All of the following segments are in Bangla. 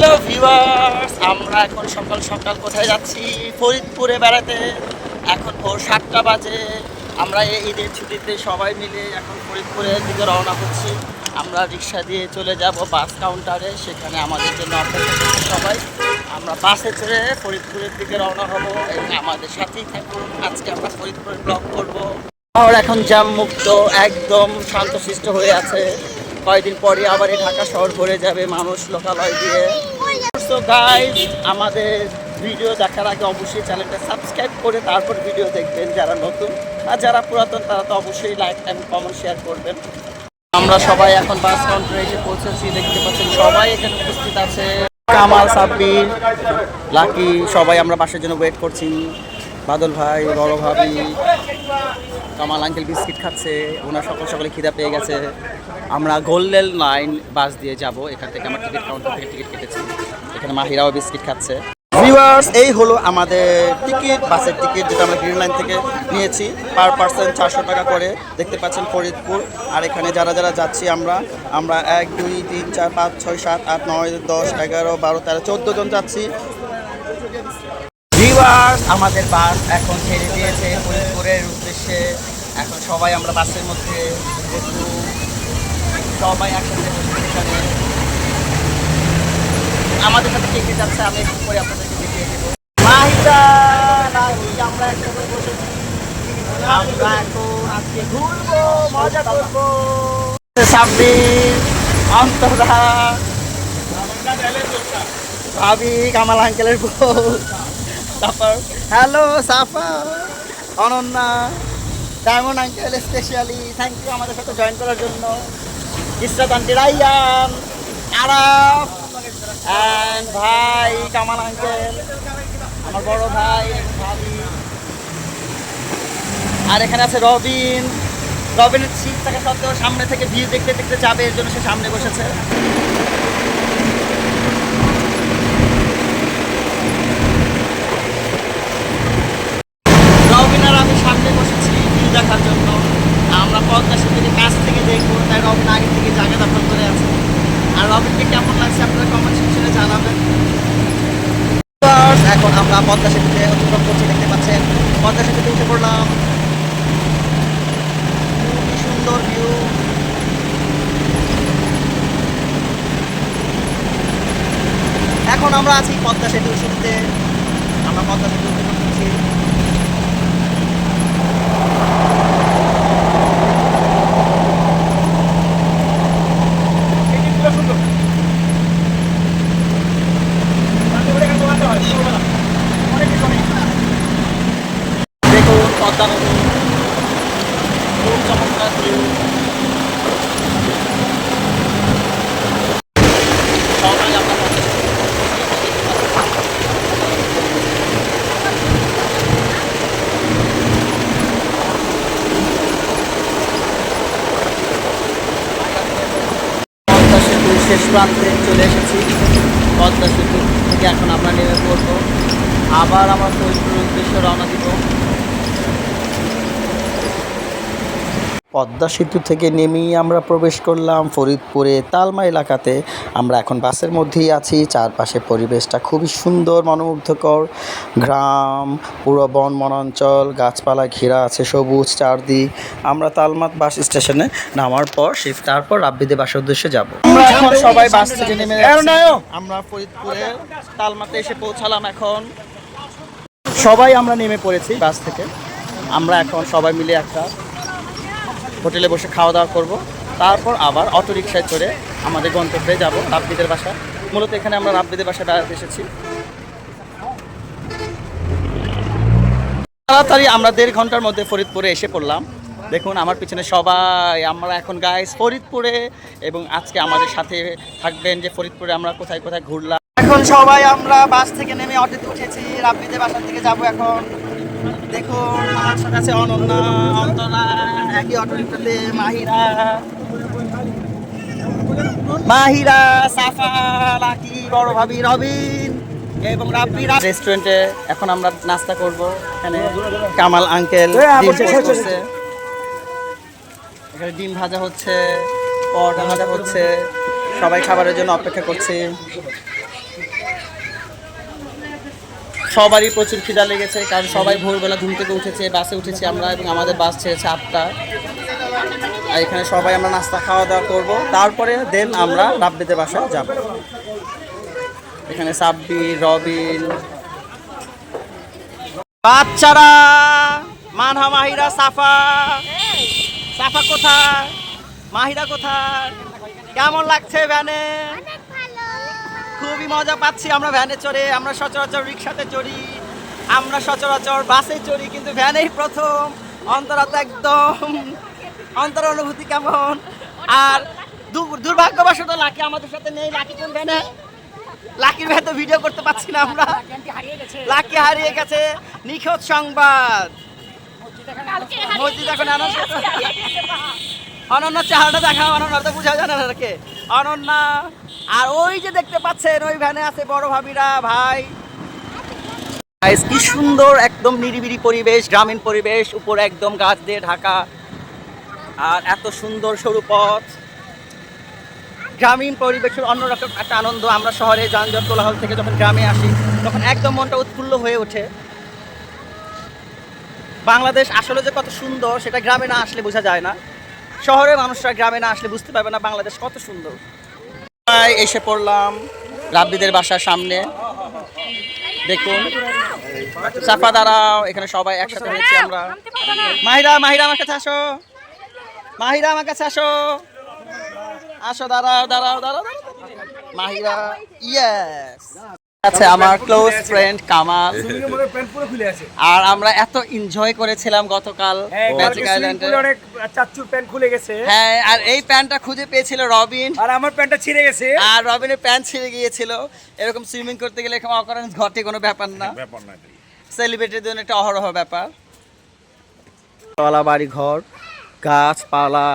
হ্যালো ভিউয়ার্স আমরা এখন সকাল সকাল কোথায় যাচ্ছি? ফরিদপুরে বেড়াতে। এখন ভোর সাতটা বাজে। আমরা এই ঈদের ছুটিতে সবাই মিলে এখন ফরিদপুরের দিকে রওনা হচ্ছি। আমরা রিক্সা দিয়ে চলে যাব বাস কাউন্টারে। সেখানে আমাদের জন্য অপেক্ষা করছে সবাই। আমরা বাসে চড়ে ফরিদপুরের দিকে রওনা হব এবং আমাদের সাথেই থাকুন আজকে আমরা ফরিদপুরের ব্লগ করব। শহর এখন জ্যাম মুক্ত একদম শান্তশিষ্ট হয়ে আছে। কয়েকদিন পরে আবার এই ঢাকা শহর ভরে যাবে মানুষ লোকালয় দিয়ে। সো গাইজ আমাদের ভিডিও দেখার আগে অবশ্যই চ্যানেলটা সাবস্ক্রাইব করে তারপর ভিডিও দেখবেন যারা নতুন আর যারা পুরাতন, তারা তো অবশ্যই লাইক এবং কমেন্ট শেয়ার করবেন। আমরা সবাই এখন বাস কাউন্টারে এসে পৌঁছেছি, দেখতে পাচ্ছেন সবাই এখানে উপস্থিত আছে। কামাল, সাব্বির, লাকি, সবাই আমরা বাসের জন্য ওয়েট করছি। বাদল ভাই, বড় ভাবি, কামাল আঙ্কেল বিস্কিট খাচ্ছে, ওনার সকাল সকালে খিদা পেয়ে গেছে। আমরা গোল্ডেন লাইন বাস দিয়ে যাব। এখান থেকে আমরা টিকিট কাউন্টার থেকে টিকিট কেটেছি। এখানে মাহিরাও বিস্কিট খাচ্ছে। ভিউয়ার্স এই হলো আমাদের টিকিট বাসের টিকিট যেটা আমরা গ্রিন লাইন থেকে নিয়েছি। পার পার্সন চারশো টাকা করে। দেখতে পাচ্ছেন ফরিদপুর। আর এখানে যারা যারা যাচ্ছি আমরা আমরা এক, দুই, তিন, চার, পাঁচ, ছয়, সাত, আট, নয়, দশ, এগারো, বারো, তেরো, চোদ্দ জন যাচ্ছি। ভিউয়ার্স আমাদের বাস এখন ছেড়ে দিয়েছে ফরিদপুরের উদ্দেশ্যে। এখন সবাই আমরা বাসের মধ্যে সবাই একসাথে আমাদের সাথে কে কে যাচ্ছে আমি একটু পরে আপনাদেরকে দেখিয়ে দেবো। আমরা একসাথে মজা আঙ্কেলের hello Safa Ananya diamond uncle specially thank you আমাদের সাথে জয়েন করার জন্য। ইসরাত আন্টি রাইয়ান আরাফ ভাই কামাল আঙ্কেল আমার বড় ভাই ভাবি। আর এখানে আছে রবিন। রবিনের সিট থাকা সত্ত্বেও সামনে থেকে ভিউ দেখতে দেখতে যাবে, এর জন্য সে সামনে বসেছে। রবিন আর আমি সামনে বসেছি ভিউ দেখার জন্য। আমরা পদ্মা সেতুকে কাছ থেকে দেখব, তাই রবিন আগে থেকে জায়গা দখল করে আছে। আর রবিনকে কেমন লাগছে আপনারা কমেন্ট সেকশনে জানাবেন। এখন আমরা পদ্মা সেতুতে অতিক্রম করছি, দেখতে পাচ্ছেন। পদ্মা সেতুতে উঠে পড়লাম। খুবই সুন্দর ভিউ এখন আমরা আছি পদ্মা সেতুর শুরুতে আমরা পদ্মা সেতু উঠে করছি দেখুন পদ্মা নদী খুব চমৎকার ভিউ সবাই আমরা পদ্মা সেতু পদ্মা সেতুর শেষ প্রান্তে চলে এসেছি। পদ্মা সেতু থেকে এখন আমরা নেমে পড়ব। আবার আমরা ফরিদপুরের উদ্দেশ্যে রওনা দিব। পদ্মা সেতু থেকে নেমেই আমরা প্রবেশ করলাম ফরিদপুরে তালমা এলাকাতে। আমরা এখন বাসের মধ্যেই আছি। চারপাশে পরিবেশটা খুবই সুন্দর মনোমুগ্ধকর। গ্রাম পুরো বন বনাঞ্চল গাছপালা ঘেরা আছে সবুজ চারদিক। আমরা তালমাত বাস স্টেশনে নামার পর সে তারপর রাব্বিদে বাসার উদ্দেশ্যে যাব। আমরা এখন সবাই বাস থেকে নেমে আমরা ফরিদপুরে তালমাতে এসে পৌঁছালাম এখন। সবাই আমরা নেমে পড়েছি বাস থেকে। আমরা এখন সবাই মিলে একটা হোটেলে বসে খাওয়া দাওয়া করব। তারপর আবার অটো রিক্সায় চড়ে আমাদের গন্তব্যে যাব রাব্বিদের বাসা মূলত এখানে আমরা রাব্বিদের বাসায় বেড়াতে এসেছি। তাড়াতাড়ি আমরা দেড় ঘণ্টার মধ্যে ফরিদপুরে এসে পড়লাম। দেখুন, আমার পিছনে সবাই। আমরা এখন গাইস ফরিদপুরে এবং আজকে আমাদের সাথে থাকবেন যে ফরিদপুরে আমরা কোথায় কোথায় ঘুরলাম। এখন সবাই আমরা বাস থেকে নেমে অটোতে উঠেছি। রাব্বিদের বাসার দিকে যাব এখন। দেখুন আমার আছে অনন্যা অন্তরা একই অটো রিক্সাতে মাহিরা। মাহিরা সাফা লাকি বড় ভাবি রবিন। এবং রাব্বিরা রেস্টুরেন্টে এখন আমরা নাস্তা করব। এখানে কামাল আঙ্কেল ডিম এখানে ডিম ভাজা হচ্ছে পরোটা ভাজা হচ্ছে। সবাই খাবারের জন্য অপেক্ষা করছে। সবারই প্রচুর খিদা লেগেছে, কারণ সবাই ভোরবেলা ঘুম থেকে উঠেছে, বাসে উঠেছি আমরা এবং আমাদের বাস ছেড়েছে আটটা। আর এখানে সবাই আমরা নাস্তা খাওয়া দাওয়া করব। তারপরে দেন আমরা রাব্বিদের বাসায় যাব। এখানে সাব্বি, রবিন। বাচ্চারা, মানহা মাহিরা, সাফা। সাফা কোথায়? মাহিরা কোথায়? কেমন লাগছে ভ্যানে? খুবই মজা পাচ্ছি। আমরা ভ্যানে চড়ে আমরা সচরাচর রিক্সাতে চড়ি আমরা সচরাচর বাসে চড়ি কিন্তু ভ্যানেই প্রথম। অন্তরাত একদম অন্তর অনুভূতি কেমন? আর দুর্ভাগ্যবশত লাকি আমাদের সাথে নেই। লাকি কোন ভ্যানে লাকির ভ্যান তো ভিডিও করতে পারছি না আমরা। লাকি হারিয়ে গেছে। নিখোঁজ সংবাদ। মসজিদ এখন আনন্দ অনন্য চেহারাটা দেখাও অনন্য তো বোঝা যায় না অনন্যা, আর ওই যে দেখতে পাচ্ছেন, ওই ভ্যানে আছে বড় ভাবিরা, ভাই। কি সুন্দর একদম নিরিবিলি পরিবেশ, গ্রামীণ পরিবেশ, উপরে একদম গাছ দিয়ে ঢাকা। আর এত সুন্দর সরু পথ। গ্রামীণ পরিবেশের অন্যরকম একটা আনন্দ, আমরা শহরে যানজট কোলাহল থেকে যখন গ্রামে আসি, তখন একদম মনটা উৎফুল্ল হয়ে ওঠে। বাংলাদেশ আসলে যে কত সুন্দর, সেটা গ্রামে না আসলে বোঝা যায় না। শহরের মানুষরা গ্রামে না আসলে বুঝতে পারবে না বাংলাদেশ কত সুন্দর। এসে পড়লাম রাব্বিদের বাসার সামনে। দেখুন সাফা দাঁড়াও, এখানে সবাই একসাথে হয়েছি আমরা। মাহিরা মাহিরা আমার কাছে আসো। মাহিরা আমার কাছে আসো। আসো, দাঁড়াও দাঁড়াও দাঁড়াও। মাহিরা ইয়েস আছে আমার ক্লোজ ফ্রেন্ড কামাল। প্যান্ট পুরো খুলে আছে। আর আমরা এত এনজয় করেছিলাম গতকাল হ্যাঁ, ম্যাজিক আইল্যান্ডে অনেক চাচ্চুর প্যান্ট খুলে গেছে। হ্যাঁ আর এই প্যান্টটা খুঁজে পেয়েছিল রবিন। আর আমার প্যান্টটা ছিঁড়ে গেছে। আর রবিনের প্যান্ট ছিঁড়ে গিয়েছিল। এরকম সুইমিং করতে গেলে এরকম অকারেন্স ঘটে কোনো ব্যাপার না। সেলিব্রিটির জন্য একটা অহরহ ব্যাপার। তলা বাড়ি ঘর গাছপালা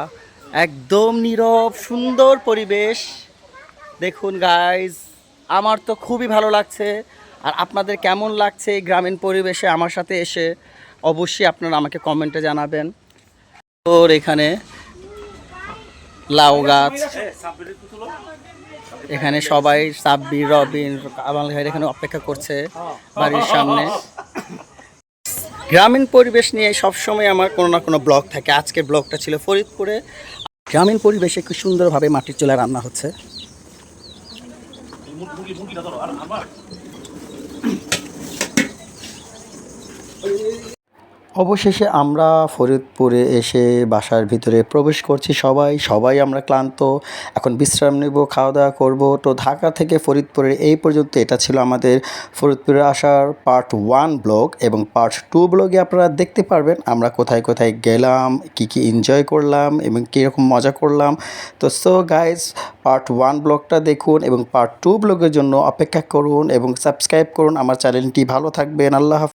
একদম নীরব সুন্দর পরিবেশ। দেখুন গাইজ আমার তো খুবই ভালো লাগছে। আর আপনাদের কেমন লাগছে এই গ্রামীণ পরিবেশে আমার সাথে এসে অবশ্যই আপনারা আমাকে কমেন্টে জানাবেন। তোর এখানে লাউ গাছ, এখানে সবাই সাব্বির, রবিন আমার ভাইয়ের এখানে অপেক্ষা করছে বাড়ির সামনে। গ্রামীণ পরিবেশ নিয়ে সবসময় আমার কোনো না কোনো ব্লগ থাকে। আজকের ব্লগটা ছিল ফরিদপুরে। গ্রামীণ পরিবেশে খুব সুন্দরভাবে মাটির চুলা রান্না হচ্ছে? মুরগি মুরগিটা ধরো আর আমার অবশেষে আমরা ফরিদপুরে এসে বাসার ভিতরে প্রবেশ করছি সবাই। সবাই আমরা ক্লান্ত। এখন বিশ্রাম নেব খাওয়া দাওয়া করব। তো ঢাকা থেকে ফরিদপুরের এই পর্যন্ত এটা ছিল আমাদের ফরিদপুরে আসার পার্ট ওয়ান ব্লগ এবং পার্ট টু ব্লগে আপনারা দেখতে পারবেন আমরা কোথায় কোথায় গেলাম, কি কি এনজয় করলাম এবং কীরকম মজা করলাম। তো সো গাইজ, পার্ট ওয়ান ব্লগটা দেখুন এবং পার্ট টু ব্লগের জন্য অপেক্ষা করুন এবং সাবস্ক্রাইব করুন। আমার চ্যানেলটি ভালো থাকবেন। আল্লাহ।